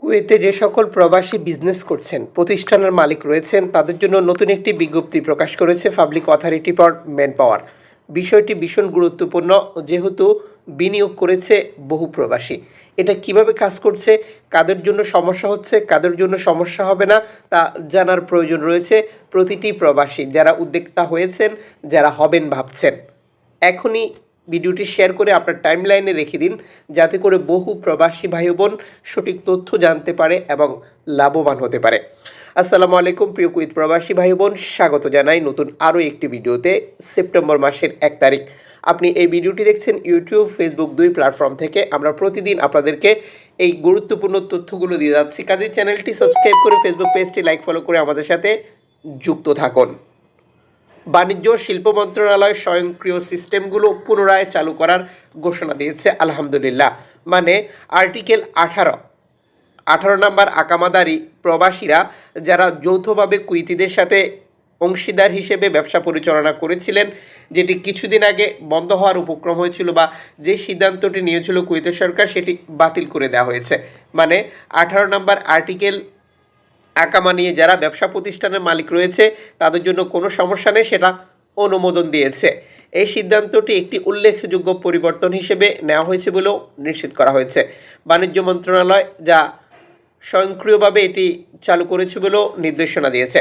কুয়েতে যে সকল প্রবাসী বিজনেস করছেন, প্রতিষ্ঠানের মালিক রয়েছেন, তাদের জন্য নতুন একটি বিজ্ঞপ্তি প্রকাশ করেছে public authority for manpower বিষয়টি ভীষণ গুরুত্বপূর্ণ, যেহেতু বিনিয়োগ করেছে বহু প্রবাসী। এটা কীভাবে কাজ করছে, কাদের জন্য সমস্যা হচ্ছে, কাদের জন্য সমস্যা হবে না, তা জানার প্রয়োজন রয়েছে প্রতিটি প্রবাসী, যারা উদ্যোক্তা হয়েছেন, যারা হবেন ভাবছেন। এখনই ভিডিওটি শেয়ার করে আপনার টাইমলাইনে রেখে দিন, যাতে করে বহু প্রবাসী ভাই বোন সঠিক তথ্য জানতে পারে এবং লাভবান হতে পারে। আসসালামু আলাইকুম, প্রিয় কুইত প্রবাসী ভাই বোন স্বাগত জানাই নতুন আরও একটি ভিডিওতে, সেপ্টেম্বর মাসের এক তারিখ। আপনি এই ভিডিওটি দেখছেন ইউটিউব, ফেসবুক দুই প্ল্যাটফর্ম থেকে। আমরা প্রতিদিন আপনাদেরকে এই গুরুত্বপূর্ণ তথ্যগুলো দিয়ে যাচ্ছি। কাজে চ্যানেলটি সাবস্ক্রাইব করে ফেসবুক পেজটি লাইক ফলো করে আমাদের সাথে যুক্ত থাকুন। বাণিজ্য শিল্প মন্ত্রণালয় স্বয়ংক্রিয় সিস্টেমগুলো পুনরায় চালু করার ঘোষণা দিয়েছে, আলহামদুলিল্লাহ। মানে আর্টিকেল আঠারো আঠারো নম্বর আকামাদারি প্রবাসীরা যারা যৌথভাবে কুইতিদের সাথে অংশীদার হিসেবে ব্যবসা পরিচালনা করেছিলেন, যেটি কিছুদিন আগে বন্ধ হওয়ার উপক্রম হয়েছিল বা যে সিদ্ধান্তটি নিয়েছিল কুয়েতের সরকার, সেটি বাতিল করে দেওয়া হয়েছে। মানে আঠারো নম্বর আর্টিকেল আকামা নিয়ে যারা ব্যবসা প্রতিষ্ঠানের মালিক রয়েছে, তাদের জন্য কোনো সমস্যা নেই, সেটা অনুমোদন দিয়েছে। এই সিদ্ধান্তটি একটি উল্লেখযোগ্য পরিবর্তন হিসেবে নেওয়া হয়েছে বলেও নিশ্চিত করা হয়েছে। বাণিজ্য মন্ত্রণালয় যা স্বয়ংক্রিয়ভাবে এটি চালু করেছে বলেও নির্দেশনা দিয়েছে।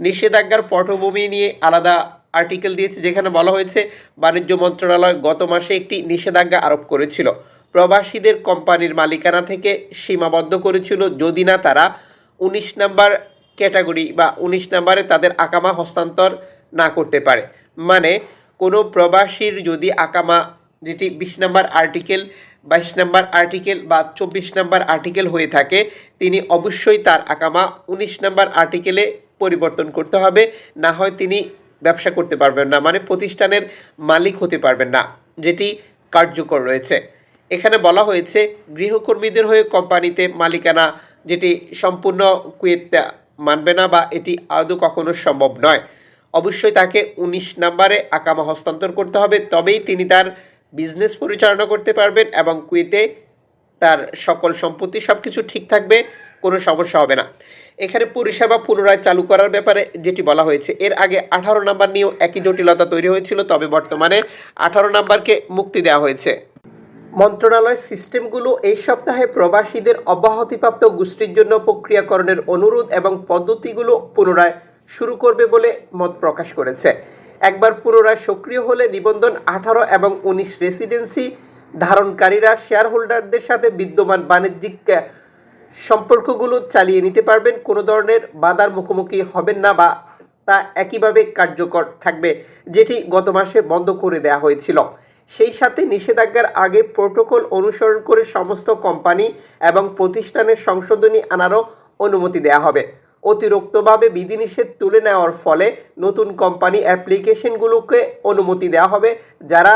নিষেধাজ্ঞার পটভূমি নিয়ে আলাদা আর্টিকেল দিয়েছে, যেখানে বলা হয়েছে, বাণিজ্য মন্ত্রণালয় গত মাসে একটি নিষেধাজ্ঞা আরোপ করেছিল। প্রবাসীদের কোম্পানির মালিকানা থেকে সীমাবদ্ধ করেছিল, যদি না তারা উনিশ নাম্বার ক্যাটাগরি বা উনিশ নাম্বারে তাদের আকামা হস্তান্তর না করতে পারে। মানে কোনো প্রবাসীর যদি আকামা, যেটি বিশ নাম্বার আর্টিকেল, বাইশ নাম্বার আর্টিকেল বা চব্বিশ নাম্বার আর্টিকেল হয়ে থাকে, তিনি অবশ্যই তার আকামা উনিশ নাম্বার আর্টিকেলে পরিবর্তন করতে হবে। না হয় তিনি ব্যবসা করতে পারবেন না মানে প্রতিষ্ঠানের মালিক হতে পারবেন না, যেটি কার্যকর রয়েছে। এখানে বলা হয়েছে, গৃহকর্মীদের হয়ে কোম্পানিতে মালিকানা যেটি সম্পূর্ণ কুয়েত মানবে না বা এটি আদৌ কখনো সম্ভব নয়। অবশ্যই তাকে উনিশ নাম্বারে আকামা হস্তান্তর করতে হবে, তবেই তিনি তার বিজনেস পরিচালনা করতে পারবেন এবং কুয়েতে তার সকল সম্পত্তি সব কিছু ঠিক থাকবে, কোনো সমস্যা হবে না। এখানে পরিষেবা পুনরায় চালু করার ব্যাপারে যেটি বলা হয়েছে, এর আগে আঠারো নাম্বার নিয়েও একই জটিলতা তৈরি হয়েছিল, তবে বর্তমানে আঠারো নাম্বারকে মুক্তি দেওয়া হয়েছে। মন্ত্রণালয় সিস্টেমগুলো এই সপ্তাহে প্রবাসীদের অব্যাহতিপ্রাপ্ত গোষ্ঠীর জন্য প্রক্রিয়াকরণের অনুরোধ এবং পদ্ধতিগুলো পুনরায় শুরু করবে বলে মত প্রকাশ করেছে। একবার পুনরায় সক্রিয় হলে নিবন্ধন আঠারো এবং উনিশ রেসিডেন্সি ধারণকারীরা শেয়ার হোল্ডারদের সাথে বিদ্যমান বাণিজ্যিক সম্পর্কগুলো চালিয়ে নিতে পারবেন। কোনো ধরনের বাধার মুখোমুখি হবেন না বা তা একইভাবে কার্যকর থাকবে, যেটি গত মাসে বন্ধ করে দেওয়া হয়েছিল। সেই সাথে নিষেধাজ্ঞার আগে প্রোটোকল অনুসরণ করে সমস্ত কোম্পানি এবং প্রতিষ্ঠানের সংশোধনী আনারও অনুমতি দেওয়া হবে। অতিরিক্তভাবে বিধিনিষেধ তুলে নেওয়ার ফলে নতুন কোম্পানি অ্যাপ্লিকেশনগুলোকে অনুমতি দেওয়া হবে, যারা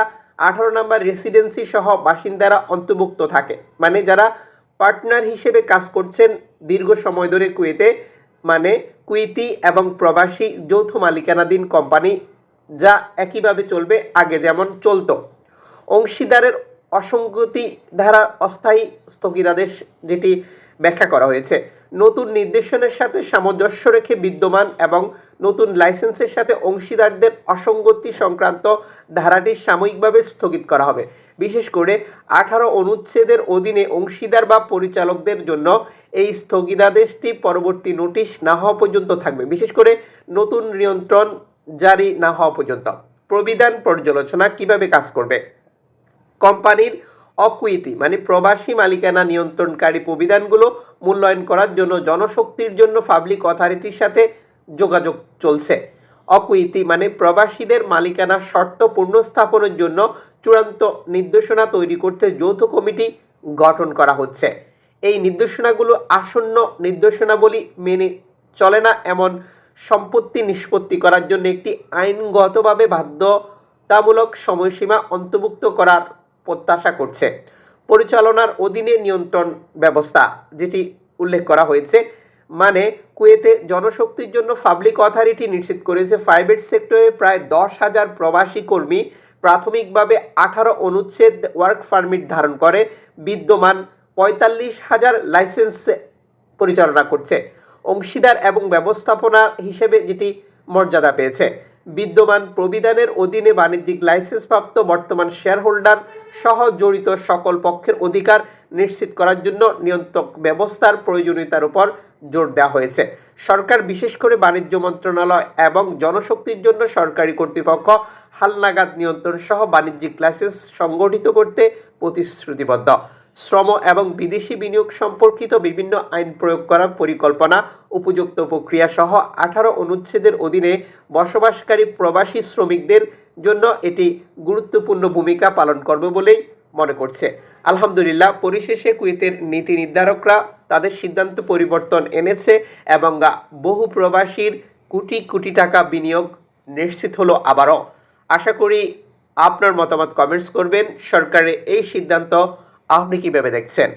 আঠারো নম্বর রেসিডেন্সি সহ বাসিন্দারা অন্তর্ভুক্ত থাকে। মানে যারা পার্টনার হিসেবে কাজ করছেন দীর্ঘ সময় ধরে কুয়েতে মানে কুইতি এবং প্রবাসী যৌথ মালিকানাধীন কোম্পানি, যা একইভাবে চলবে, আগে যেমন চলতো। অংশীদারের অসঙ্গতি ধারা অস্থায়ী স্থগিতাদেশ যেটি ব্যাখ্যা করা হয়েছে। নতুন নির্দেশনের সাথে সামঞ্জস্য রেখে বিদ্যমান এবং নতুন লাইসেন্সের সাথে অংশীদারদের অসঙ্গতি সংক্রান্ত ধারাটি সাময়িকভাবে স্থগিত করা হবে। বিশেষ করে আঠারো অনুচ্ছেদের অধীনে অংশীদার বা পরিচালকদের জন্য এই স্থগিতাদেশটি পরবর্তী নোটিশ না হওয়া পর্যন্ত থাকবে। বিশেষ করে নতুন নিয়ন্ত্রণ জারি না হওয়া পর্যন্ত। প্রবিধান পর্যালোচনা কীভাবে কাজ করবে? কোম্পানির অকুইতি মানে প্রবাসী মালিকানা নিয়ন্ত্রণকারী প্রবিধানগুলো মূল্যায়ন করার জন্য জনশক্তির জন্য পাবলিক অথরিটির সাথে যোগাযোগ চলছে। অকুইতি মানে প্রবাসীদের মালিকানা শর্ত পুনঃস্থাপনের জন্য চূড়ান্ত নির্দেশনা তৈরি করতে যৌথ কমিটি গঠন করা হচ্ছে। এই নির্দেশনাগুলো আসন্ন নির্দেশনাবলী মেনে চলে না এমন সম্পত্তি নিষ্পত্তি করার জন্য একটি আইনগতভাবে বাধ্যতামূলক সময়সীমা অন্তর্ভুক্ত করার প্রত্যাশা করছে। পরিচালনার অধীনে নিয়ন্ত্রণ ব্যবস্থা, যেটি উল্লেখ করা হয়েছে মানে কুয়েতে জনশক্তির জন্য পাবলিক অথরিটি নিশ্চিত করেছে, প্রাইভেট সেক্টরে প্রায় দশ হাজার প্রবাসী কর্মী প্রাথমিকভাবে আঠারো অনুচ্ছেদ ওয়ার্ক পারমিট ধারণ করে, বিদ্যমান পঁয়তাল্লিশ হাজার লাইসেন্স পরিচালনা করছে। অংশীদার এবং ব্যবস্থাপনা হিসেবে যেটি মর্যাদা পেয়েছে। বিদ্যমান প্রবিধানের অধীনে বাণিজ্যিক লাইসেন্সপ্রাপ্ত বর্তমান শেয়ার হোল্ডার সহ জড়িত সকল পক্ষের অধিকার নিশ্চিত করার জন্য নিয়ন্ত্রক ব্যবস্থার প্রয়োজনীয়তার উপর জোর দেওয়া হয়েছে। সরকার বিশেষ করে বাণিজ্য মন্ত্রণালয় এবং জনশক্তির জন্য সরকারি কর্তৃপক্ষ হালনাগাদ নিয়ন্ত্রণ সহ বাণিজ্যিক লাইসেন্স সংগঠিত করতে প্রতিশ্রুতিবদ্ধ। শ্রম এবং বিদেশি বিনিয়োগ সম্পর্কিত বিভিন্ন আইন প্রয়োগ করার পরিকল্পনা, উপযুক্ত প্রক্রিয়া সহ আঠারো অনুচ্ছেদের অধীনে বসবাসকারী প্রবাসী শ্রমিকদের জন্য এটি গুরুত্বপূর্ণ ভূমিকা পালন করবে বলেই মনে করছে। আলহামদুলিল্লাহ, পরিশেষে কুয়েতের নীতি নির্ধারকরা তাদের সিদ্ধান্ত পরিবর্তন এনেছে এবং বহু প্রবাসীর কোটি কোটি টাকা বিনিয়োগ নিশ্চিত হলো আবারও। আশা করি আপনার মতামত কমেন্টস করবেন। সরকারের এই সিদ্ধান্ত আপনি কীভাবে দেখছেন?